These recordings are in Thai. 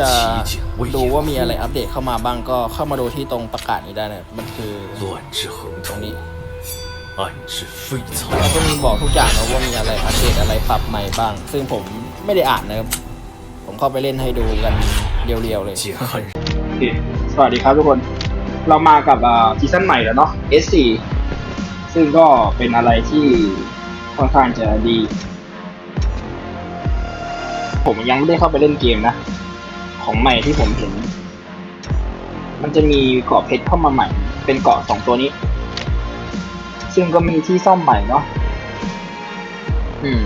จะดูว่ามีอะไรอัปเดตเข้ามาบ้างก็เข้ามาดูที่ตรงประกาศนี้ได้นะมันคือตรงนี้แล้วก็มีบอกทุกอย่างนะว่ามีอะไรอัปเดตอะไรปรับใหม่บ้าง ซึ่งผมไม่ได้อ่านนะผมเข้าไปเล่นให้ดูกันเรียวๆเลยสวัสดีครับทุกคน เรามากับซีซั่นใหม่แล้วเนาะ S4 ซึ่งก็เป็นอะไรที่ค่อนข้างจะดี ผมยังไม่ได้เข้าไปเล่นเกมนะ ของใหม่ที่ผมเห็น มันจะมีเกาะเพชรเข้ามาใหม่ เป็นเกาะสองตัวนี้ ซึ่งก็มีที่ซ่อมใหม่เนาะอืม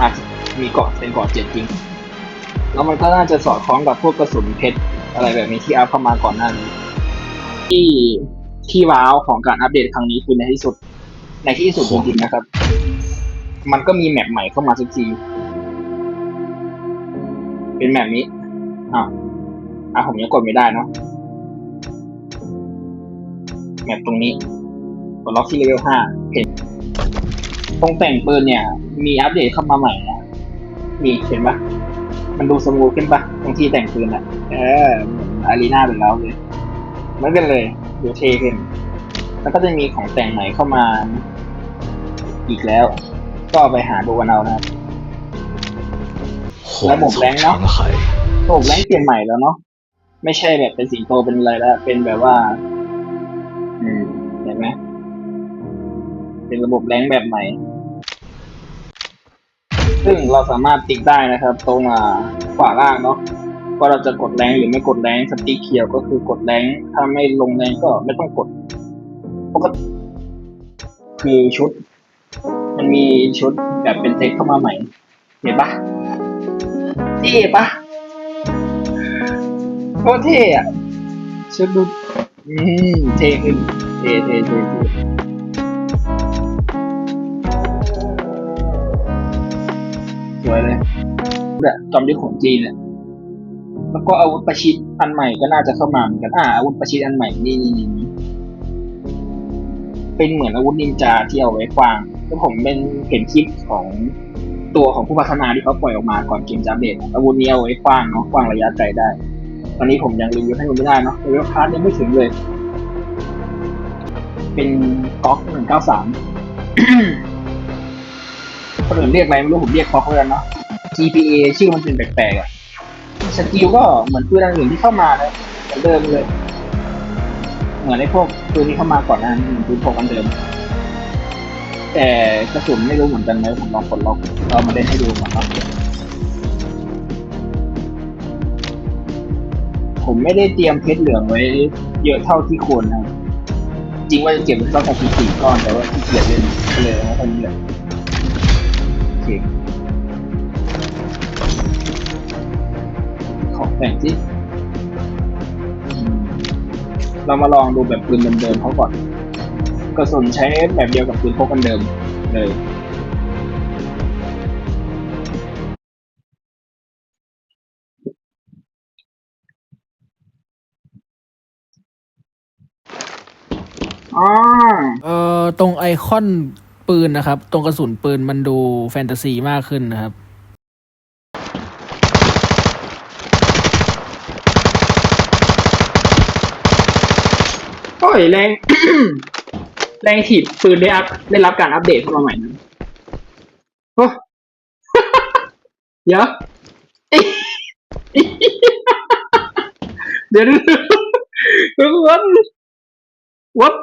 อาจจะมีเกาะเป็นเกาะเจ็ดจริง แล้วมันก็น่าจะสอดคล้องกับพวกกระสุนเพชรอะไรแบบนี้ที่อัพเข้ามาก่อนหน้านี้ที่ที่ว้าวของการอัปเดตครั้งนี้คือในที่สุด ในที่สุดจริงๆนะครับ มันก็มีแมปใหม่เข้ามาสักที เป็นแมปนี้อะอะผมยังกดไม่ได้เนาะแมปตรงนี้กดล็อกที่เลเวลห้าเห็นตรงแต่งปืนเนี่ย มีอัปเดตเข้ามาใหม่นะมีเห็นปะมันดูสมูทขึ้นปะตรงที่แต่งปืนอะเออเหมือนอารีนาไปแล้วเลยเหมือนกันเลยดูเท่ขึ้นแล้วก็จะมีของแต่งใหม่เข้ามา อีกแล้ว ก็ไปหาดูกันเอานะครับ ระบบแรงเนาะระบบแรงเปลี่ยนใหม่แล้วเนาะไม่ใช่แบบเป็นสิงโตเป็นอะไรแล้วเป็นแบบว่า อืมเห็นไหมเป็นระบบแรงแบบใหม่ ซึ่งเราสามารถติดได้นะครับ ตรงอ่าขวาล่างเนาะว่าเราจะกดแรงหรือไม่กดแรงสติ๊กเขียวก็คือกดแรงถ้าไม่ลงแรงก็ไม่ต้องกดเพปกติคือชุด มันมีชุดแบบเป็นเซ็ตเข้ามาใหม่ เห็นปะ เท่ปะโคตรเท่อะชุดดูอืมเท่ขึ้นเท่เท่เท่เท่สวยเลยแบบจอมยุทธของจีนเนี่ยแล้วก็อาวุธประชิดอันใหม่ก็น่าจะเข้ามาเหมือนกันอ่าอาวุธประชิดอันใหม่นี่นี่นี่เป็นเหมือนอาวุธนินจาที่เอาไว้กวางแล้วผมเป็นเห็นคลิปของ ตัวของผู้พัฒนาที่เขาปล่อยออกมาก่อนเกมจะอัปเดตอาวุธนี้เอาไว้กว้างเนาะกว้างระยะไกลได้ ตอนนี้ผมยังรีวิวให้คุณไม่ได้เนาะรีวิวพาร์ทยังไม่ถึงเลย เป็นก๊อกหนึ่งเก้าสามคนอื่นเรียกอะไรไม่รู้ผมเรียกก๊อกเลยเนาะ GPA ชื่อมันเป็นแปลกๆอะสกิลก็เหมือนปืนอันอื่นที่เข้ามาเลยเหมือนเดิมเลย เหมือนไอ้พวกปืนที่เข้ามาก่อนหน้านี้เหมือนปืนพกอันเดิม แต่กระสุนไม่รู้เหมือนกันไหมผมลองกดล็อกเรามาเล่นให้ดูก่อนเนาะผมไม่ได้เตรียมเพชรเหลืองไว้ เยอะเท่าที่ควรนะจริงว่าจะเก็บไว้สักหกสิบสี่ก้อนแต่ว่าขี้เกียจเล่นก็เลยเอาเท่านี้แหละโอเคขอแต่งสิอืมเรามาลองดูแบบปืนเดิมๆเขาก่อน กระสุนใช้แบบเดียวกับปืนพกกันเดิมเลยอ๋อเอ่อตรงไอคอนปืนนะครับ ตรงกระสุนปืนมันดูแฟนตาซีมากขึ้นนะครับ โอ้ยแรง แรงถีบปืนได้อัพได้รับการอัปเดตเข้ามาใหม่นะโอ้เดี๋ยวเดี๋ยวดี๋ยววัดวัด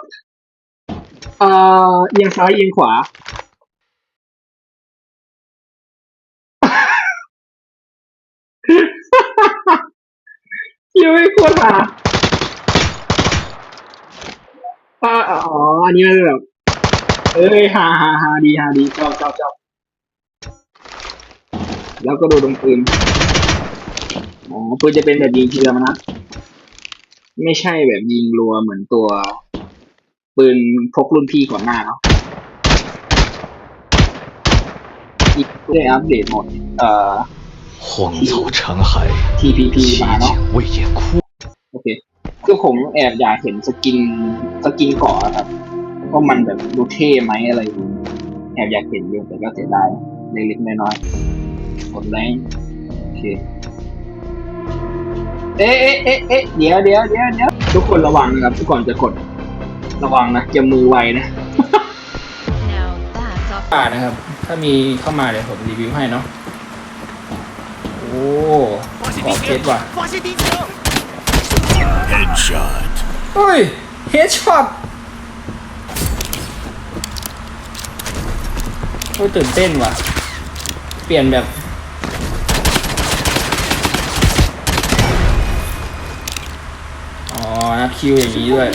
เอ่อเอียงซ้ายเอียงขวายังไม่ควรหา อ่าอ๋อ อันนี้มันแบบ เอ้ยฮาฮาฮาดีฮาดีชอบชอบชอบแล้วก็ดูตรงปืน อ๋อ ปืนจะเป็นแบบยิงทีละนัดไม่ใช่แบบยิงรัวเหมือนตัว ปืนพกรุ่นพี่ก่อนหน้าเนาะอีกได้อัปเดตหมด เอ่อ 荒草长海， TPP 其 มาเนาะ 景未见枯。 โอเค คือผมแอบอยากเห็นสกินสกินเกาะครับว่ามันแบบดูเท่ไหมอะไรอย่างงี้แอบอยากเห็นอยู่แต่ก็เสียดายเล็กๆน้อยๆกดแรงโอเคเอ๊ะเอ๊ะเอ๊ะเอ๊ะเดี๋ยวเดี๋ยวเดี๋ยวเดี๋ยวทุกคนระวังนะครับทุกคนจะกดระวังนะอย่ามือไวนะป่านะครับ ถ้ามีเข้ามาเดี๋ยวผมรีวิวให้เนาะโอ้ขอบเพชรว่ะ Headshot. เฮ้ยเฮดช็อตโอ้ยตื่นเต้นว่ะ เปลี่ยนแบบ อ๋อนับคิวอย่างนี้ด้วย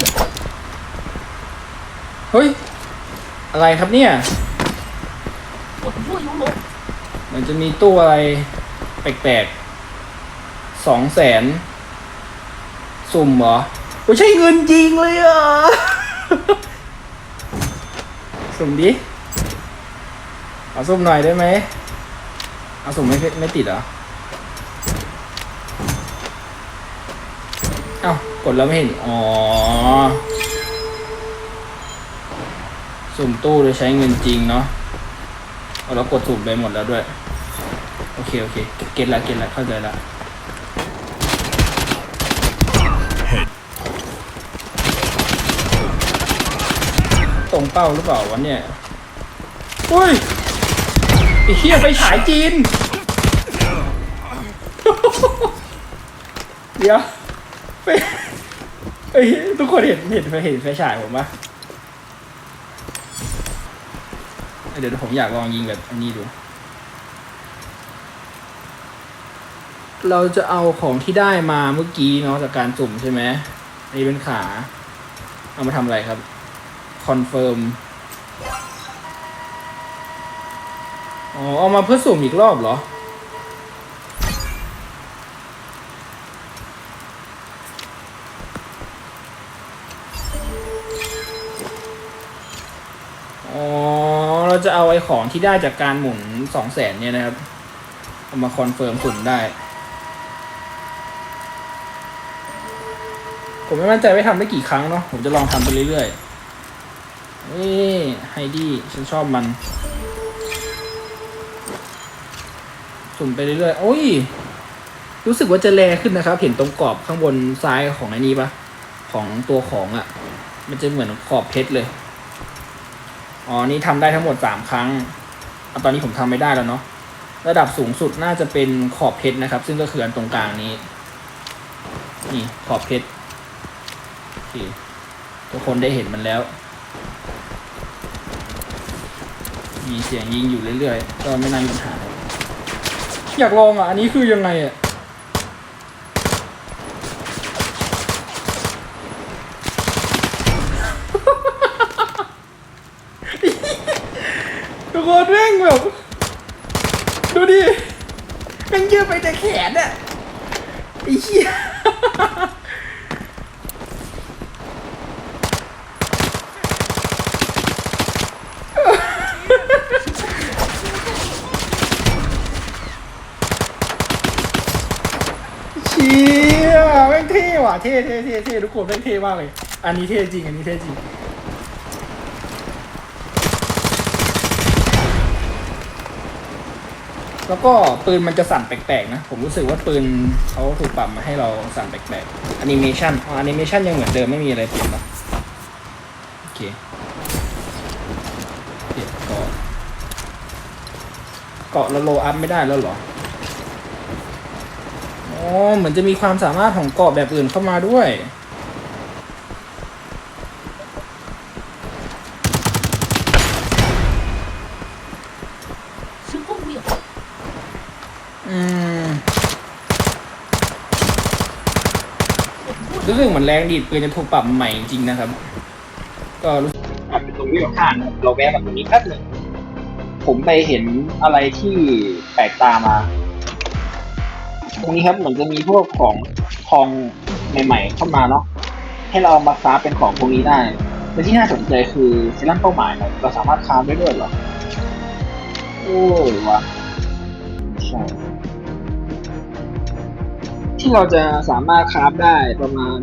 เฮ้ย อะไรครับเนี่ย มันจะมีตู้อะไร แปลกๆสองแสน สุ่มเหรอไม่ใช่เงินจริงเลยอะสุ่มดิ เอาสุ่มหน่อยได้ไหม เอาสุ่มไม่ไม่ติดเหรอ เอ้ากดแล้วไม่เห็น อ๋อ สุ่มตู้โดยใช้เงินจริงเนาะเอาแล้วกดสุ่มไปหมดแล้วด้วย โอเค โอเค เก็ตละเก็ตละเข้าใจละ รงเป้าหรือเปล่าวะเนี่ยอุ้ยไอ้เหี้ยไปฉายจีน เดี๋ยวไปเอ้ยทุกคนเห็นเห็นเห็นไฟฉายผมปะเดี๋ยวผมอยากลองยิงแบบอันนี้ดู เราจะเอาของที่ได้มาเมื่อกี้เนาะจากการสุ่มใช่ไหมอันนี้เป็นขา เอามาทำอะไรครับ คอนเฟิร์มอ๋อเอามาเพื่อสุ่มอีกรอบเหรอ อ๋อ เราจะเอาไอ้ของที่ได้จากการหมุนสองแสนเนี่ยนะครับ เอามาคอนเฟิร์มสุ่มได้ ผมไม่มั่นใจว่าทำได้กี่ครั้งเนาะ ผมจะลองทำไปเรื่อยๆ เอ้ไฮดี้ฉันชอบมัน สุ่มไปเรื่อยๆโอ้ย รู้สึกว่าจะแลขึ้นนะครับ เห็นตรงกรอบข้างบนซ้ายของไอ้นี้ปะของตัวของอะ่ะ มันจะเหมือนขอบเพชรเลย อ๋อ นี่ทำได้ทั้งหมดสามครั้งเอาตอนนี้ผมทำไม่ได้แล้วเนาะ ระดับสูงสุดน่าจะเป็นขอบเพชรนะครับ ซึ่งก็คืออันตรงกลางนี้ นี่ขอบเพชรทุกคนได้เห็นมันแล้ว มีเสียงยิงอยู่เรื่อยๆก็ไม่น่ามีปัญหาอะไรอยากลองอะ อันนี้คือยังไงอะทุกคนแม่งแบบ ดูดิแม่งยืดไปแต่แขนอะไอ้เหี้ย เชี่ยแม่งเท่ว่ะเท่เท่เท่เท่ทุกคนแม่งเท่มากเลย อันนี้เท่จริง อันนี้เท่จริง แล้วก็ปืนมันจะสั่นแปลกๆนะ ผมรู้สึกว่าปืนเขาถูกปรับมาให้เราสั่นแปลกๆแอนิเมชันอ๋อแอนิเมชันยังเหมือนเดิมไม่มีอะไรเปลี่ยนปะโอเคเปลี่ยนกาะเกาะแล้วโลอัพไม่ได้แล้วเหรอ เหมือนจะมีความสามารถของเกาะแบบอื่นเข้ามาด้วย อืมรู้สึกเหมือนแรงดีดปืนจะถูกปรับใหม่จริงๆนะครับ ก็รู้สึกเป็นตรงนี้กับข้านเราแวะมาตรงนี้แป๊บหนึ่งผมไปเห็นอะไรที่แปลกตามา ตรงนี้ครับเหมือนจะมีพวกของทองใหม่ๆ เข้ามาเนาะให้เรามาคราเป็นของพวกนี้ได้แต่ที่น่าสนใจคือเซรั่มเป้าหมายเนี่ยเราสามารถคราได้ด้วยเหรอโอ้วะใช่ที่เราจะสามารถคราฟได้ประมาณ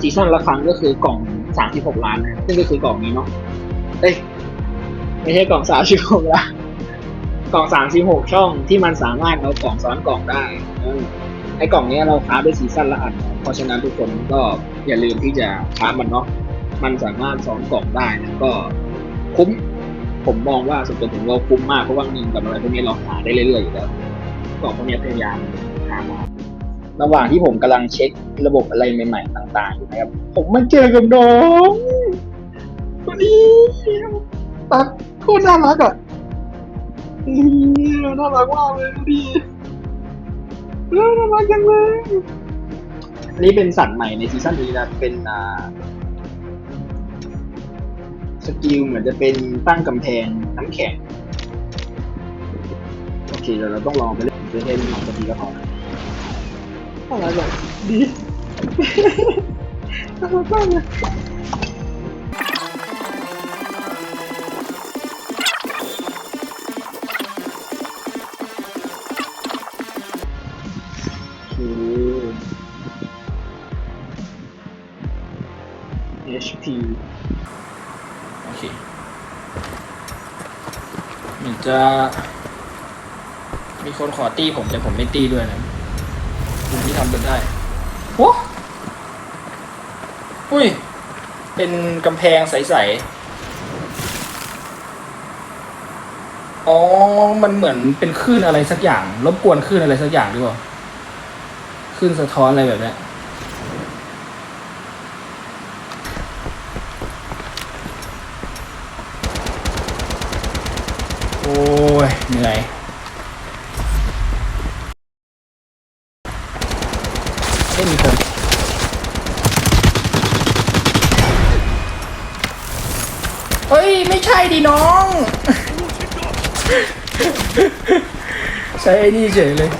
ซีซั่นละครั้งก็คือกล่อง 36 ล้านนะซึ่งก็คือกล่องนี้เนาะเอ้ยไม่ใช่กล่อง 36 ล้าน กล่องสามสิบหกช่องที่มันสามารถเอากล่องซ้อนกล่องได้ไอ้กล่องเนี้ยเราคาด้วยซีซั่นละอัน เพราะฉะนั้นทุกคนก็อย่าลืมที่จะคามันเนาะมันสามารถซ้อนกล่องได้นะก็คุ้มผมมองว่าส่วนตัวผมว่าคุ้มมากเพราะว่าเงินกับอะไรพวกนี้เราหาได้เรื่อยๆอยู่แล้วกล่องพวกนี้พยายามหามาระหว่างที่ผมกำลังเช็คระบบอะไรใหม่ ๆ ต่าง ๆ อยู่นะครับ ผมมาเจอกับน้องคนนี้ตัดโคตรน่ารักอะ นี่น่ารักมากเลยดูดิเออน่ารักจังเลยอันนี้เป็นสัตว์ใหม่ในซีซั่นนี้นะเป็นอ่าสกิลเหมือนจะเป็นตั้งกำแพงน้ำแข็งโอเคเดี๋ยวเราต้องลองไปเล่นเพื่อให้มันลองสักทีก็พอนะอะไรแบบดีน่ารักมากเลย HP โอเคเหมือนจะ มีคนขอตีผมแต่ผมไม่ตีด้วยนะคุณที่ทำเป็นได้โอ้อุ้ย เป็นกำแพงใสๆ อ๋อ มันเหมือนเป็นคลื่นอะไรสักอย่าง รบกวนคลื่นอะไรสักอย่างหรือเปล่าคลื่นสะท้อนอะไรแบบเนี้ย โอ้ ยเหนื่อยไม่มีคนเฮ้ย ไม่ใช่ดิน้อง ใช้ไอ้นี่เฉยเลย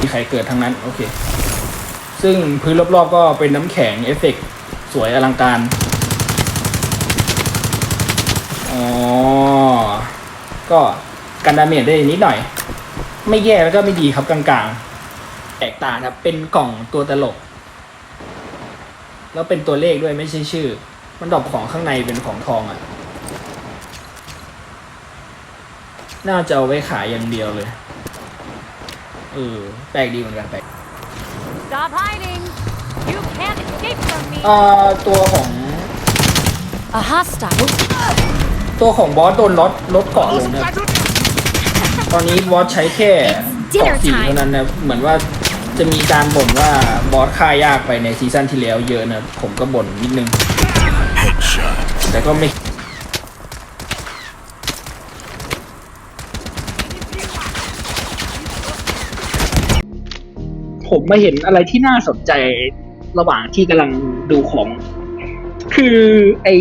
มีใครเกิดทั้งนั้น โอเค ซึ่งพื้นรอบๆก็เป็นน้ำแข็งเอฟเฟกต์สวยอลังการ อ๋อ ก็ กันดาเมจได้นิดหน่อย ไม่แย่แล้วก็ไม่ดีครับกลางๆ แตกต่างครับเป็นกล่องตัวตลก แล้วเป็นตัวเลขด้วยไม่ใช่ชื่อ มันดรอกของข้างในเป็นของทองอะ่ะ น่าจะเอาไว้ขายอย่างเดียวเลยเออแปลกดีเหมือนกันแปลก Stop hiding! You can't escape from me! อ่าตัวของ A hostile! ตัวของบอสโดนลดลดเกาะลงนะครับ ตอนนี้บอสใช้แค่เกาะสีเท่านั้นนะ เหมือนว่าจะมีการบ่นว่าบอสฆ่ายากไปในซีซั่นที่แล้วเยอะนะ ผมก็บ่นนิดนึง แต่ก็ไม่ผมมาเห็นอะไรที่น่าสนใจระหว่างที่กำลังดูของ คือไอ้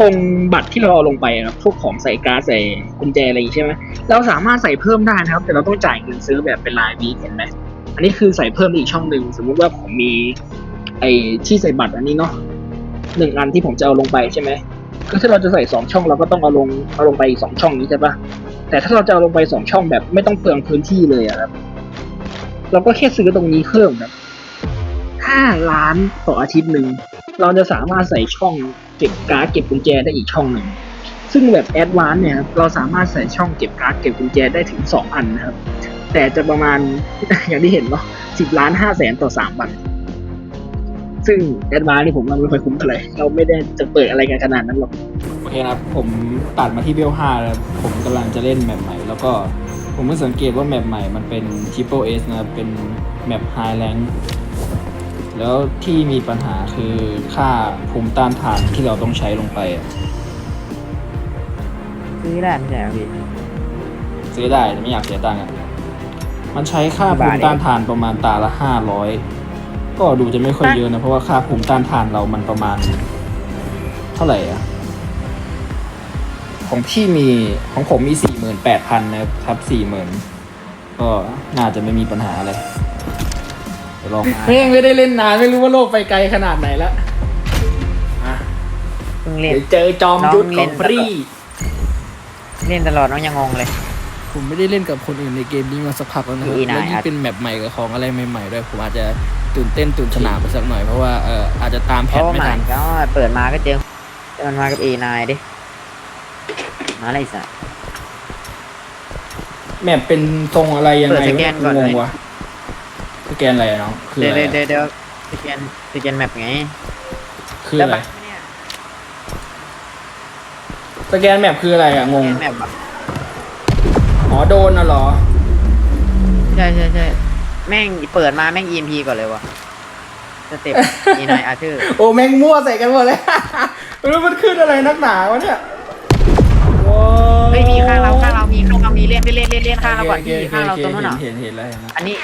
ตรงบัตรที่เราเอาลงไปอะครับพวกของใส่การ์ดใส่กุญแจอะไรอย่างงี้ใช่ไหมเราสามารถใส่เพิ่มได้นะครับ แต่เราต้องจ่ายเงินซื้อแบบเป็นรายวีเห็นไหมอันนี้คือใส่เพิ่มอีกช่องหนึ่งสมมุติว่าผมมีไอ้ที่ใส่บัตรอันนี้เนาะหนึ่งอันที่ผมจะเอาลงไปใช่ไหมก็ถ้าเราจะใส่สองช่องเราก็ต้องเอาลงเอาลงไปอีกสองช่องนี้ใช่ปะแต่ถ้าเราจะเอาลงไปสองช่องแบบไม่ต้องเปลืองพื้นที่เลยอะครับ เราก็แค่ซื้อตรงนี้เพิ่มครับห้าล้านต่ออาทิตย์หนึ่งเราจะสามารถใส่ช่อง เก็บการ์ดเก็บกุญแจได้อีกช่องหนึ่งซึ่งแบบแอดวานซ์เนี่ยครับเราสามารถใส่ช่องเก็บการ์ดเก็บกุญแจได้ถึงสองอันนะครับ แต่จะประมาณอย่างที่เห็นเนาะสิบล้านห้าแสนต่อสามบัตรซึ่งแอดวานซ์นี่ผมว่าไม่ค่อยคุ้มเท่าไหร่เราไม่ได้จะเปิดอะไรกันขนาดนั้นหรอกโอเคครับผมตัดมาที่เบล5แล้วผมกำลังจะเล่นแมปใหม่ แล้วก็ผมเพิ่งสังเกตว่าแมปใหม่มันเป็น Triple S นะเป็นแมป High Rank แล้วที่มีปัญหาคือค่าภูมิต้านทานที่เราต้องใช้ลงไปอะซื้อได้ไม่ใช่เหรอพี่ ซื้อได้แต่ไม่อยากเสียตังค์อะมันใช้ค่ากี่ภูบาทมิเองต้านทานประมาณตาละห้าร้อยก็ดูจะไม่ค่อยเยอะนะ เพราะว่าค่าภูมิต้านทานเรามันประมาณ เท่าไหร่อะของพี่มีของผมมีสี่หมื่นแปดพันนะครับสี่หมื่นก็น่าจะไม่มีปัญหาอะไรเดี๋ยว ลองแม่งไม่ได้เล่นนานไม่รู้ว่าโลกไปไกลขนาดไหนแล้วอะเพิ่งเล่น เดี๋ยวเจอจอมยุทธน้องขเล่องน ฟรีเล่นตลอดน้องยังงงเลย ผมไม่ได้เล่นกับคนอื่นในเกมนี้มาสักพักแล้วนะครับคือ E9 แล้วยิ่งเป็นแมปใหม่กับของอะไรใหม่ๆด้วย ผมอาจจะตื่นเต้นตื่นสนามไปสักหน่อยเพราะว่าเอออาจจะตามแพโอ้ทไม่ไม่ทัน ก็เปิดมาก็เจอแต่มันมากับ A9 ดิ มาอะไรสัก แมปเป็นทรงอะไรยังไงเปิดสแกนก่อนงเลย งวะส แกนอะไรอะน้องคือเดี๋ยอะวไรเดี๋ยวอะเดี๋ยวสแกนสแกนแมปไงคือแล้วอะไรบัตรเนี่ยสแกนแมปคืออะไรอะงงสแกนแมปอะอ๋อโดนน่ะเหรอ ใช่ใช่ใช่แม่งเปิดมาแม่ง EMP ก่อนเลยวะสเต็ป อีนายอาร์เธอร์โอ้แม่งมั่วใส่กันหมดเลยแล้วมันขึ้นอะไรนักหนาวะเนี่ยว้าวเฮ้ยมีข้างเราข้างเรามีข้างเรามีเล่นไปเล่นเล่นเล่นข้างเราก่อนโคที่โคข้างเราโอคตรงนู้นอะเห็นเห็นเห็นแล้วเห็นแล้วอันนี้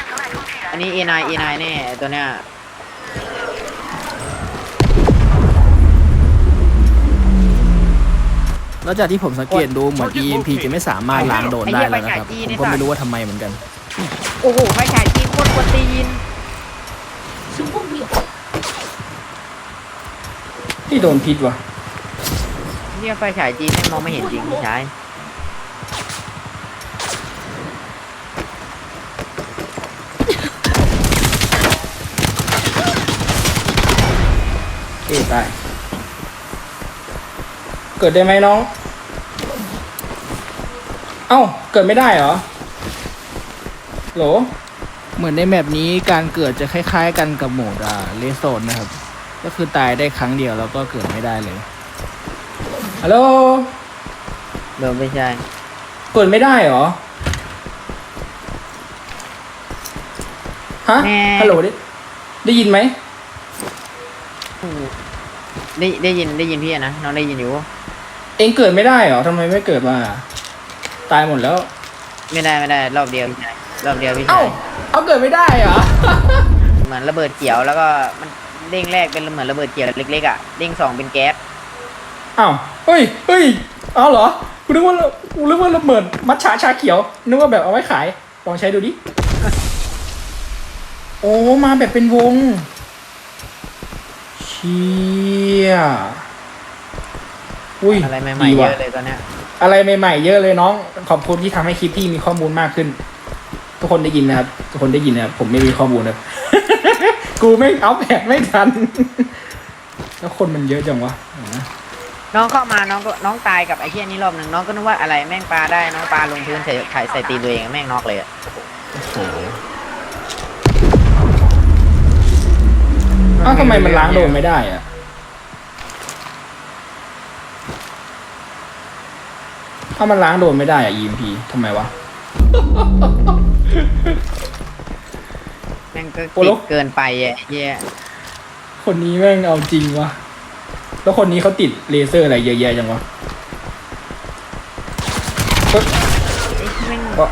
อันนี้เอนายเอนายแน่ตัวเนี้ยแล้วจากที่ผมสังเกตดูเหมือน EMP จะไม่สามารถล้างโดนได้แล้วนะครับ ผมก็ไม่รู้ว่าทำไมเหมือนกัน โอ้โหไฟฉายจีนโคตรกวนตีนที่โดนพิษวะเนี่ยไฟฉายจีนแม่งมองไม่เห็นจริงพี่ช เอ้ตาย เกิดได้ไหมน้อง เอ้า เกิดไม่ได้เหรอ โหล เหมือนในแมปนี้การเกิดจะคล้ายๆ กันกับโหมดอ่าเลโซนนะครับ ก็คือตายได้ครั้งเดียวแล้วก็เกิดไม่ได้เลย ฮัลโหลโดนไม่ใช่ เกิดไม่ได้เหรอ ฮะแม่ฮัลโหลได้ได้ยินไหม ได้ได้ยินได้ยินพี่อะนะน้องได้ยินอยู่ เองเกิดไม่ได้เหรอทำไมไม่เกิดมาตายหมดแล้ว ไม่ได้ไม่ได้ รอบเดียวพี่ชายรอบเดียวพี่เอ้าชายเอาเกิดไม่ได้เหรอ เหมือนระเบิดเขียวแล้วก็มันเด้งแรกเป็นเหมือนระเบิดเขียวเล็กๆอะเด้งสองเป็นแก๊สอ้าวเฮ้ยเฮ้ยเอาเหรอกูนึกว่ากูนึกว่าระเบิดมัทฉะชาเขียวนึกว่าแบบเอาไว้ขายลองใช้ดูดิโอ้มาแบบเป็นวงเชี่ยอุ้ยอะไรใหม่ดีๆเยว่ะอะเลยตอนเนี้ยอะไรใหม่ๆเยอะเลยน้อง ขอบคุณที่ทำให้คลิปพี่มีข้อมูลมากขึ้น ทุกคนได้ยินนะครับ ทุกคนได้ยินนะครับ ผมไม่มีข้อมูลนะกูไม่เอาแผกไม่ทัน แล้วคนมันเยอะจังวะเดี๋ยวนะน้องเข้ามาน้องก็น้องตายกับไอ้เหี้ยนี้รอบหนึ่งน้องก็นึกว่าอะไรแม่งปลาได้น้องปลาลงพื้นใส่ไข่ใส่ตีนตัวเองแม่งน็อกเลยอะโอ้โห อ้าวทำไมมันล้างโดนไม่ได้อะถ้ามันล้างโดนไม่ได้อะ EMP ทำไมวะ แม่งก็โอ้แล้ติวดเกินไปอะไอ้เหี้ยคนนี้แม่งเอาจริงวะ แล้วคนนี้เขาติดเลเซอร์อะไรเยอะแยะจังวะเฮ้ยไอ้แม่งก็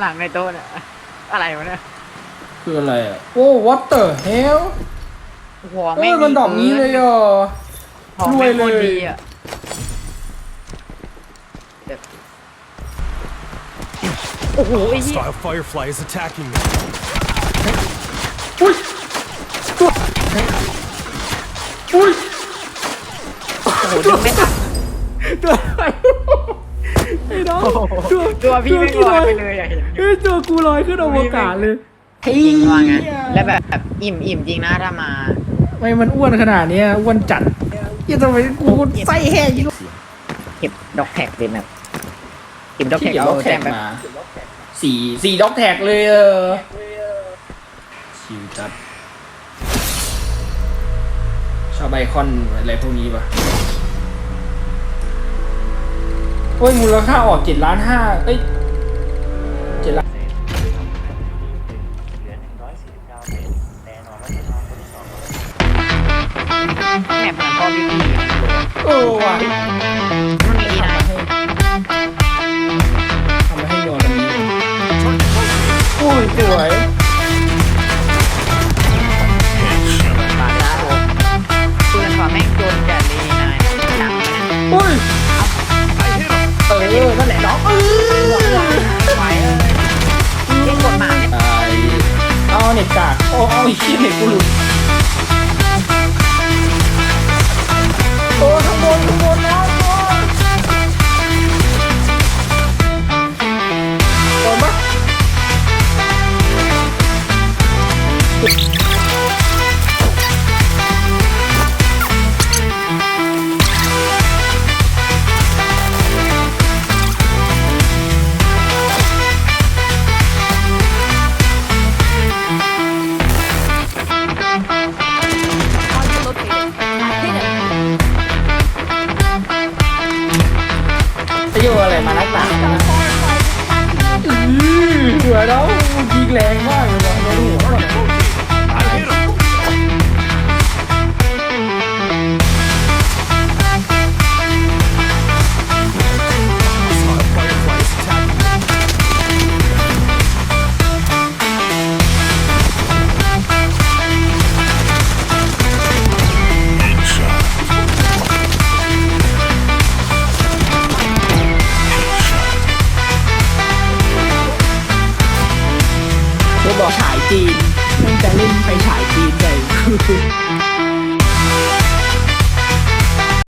หลังในโต๊ะเนี่ยอะไรวะเนี่ย คืออะไรอะ โอ้ what the hell หัวเอแม่งอมันดอกนี้เลยอะ หัวแม่งรวยเลยโคตรดีอะโอ้โหไอ้เหี้ย Hostile Firefly is attacking me. อุ้ยตัวอุ้ยโอ้โหดึงไม่ทัน ตัวไอ้น้องตัวตัวพี่ไม่งกูลอยไปเลยอะเห็นเฮ้ยตัวกูลอยขึ้นอวกาศเลย จริงว่าไงแล้วแบบแบบอิ่มอิ่มจริงนะถ้ามาไม่มันอ้วนขนาดเนี้ยอ้วนจัดยังทำไมกูไส้แห้งยิ่งเก็บดอกแท็กเลยแบบเก็บดอกแท็กที่เอาด็อกแท็แต้กมแบบมาสี่สี่ด็อกแท็กเลยเออชิวจัดชอบไอคอนอะไรพวกนี้ปะโอ้ยมูลค่าออกเจ็ดล้านห้าเอ้ย ว่ะมันมีดีนะทำมาให้ยนอันนี้โอ้ยสวยบาดาโอ้ปืนฝ่าแม่งโดนจัดเลยนายหนังเนี่ยโอ้ยเออนั่นแหละน้องเออไหวเอ้ยเล่นกดหมาเนี่ยตายเอาเน็ตกากโอ้เอาอ้เหี้ยเน็ตกูหลุด วยแล้วยิงแรงมากเลย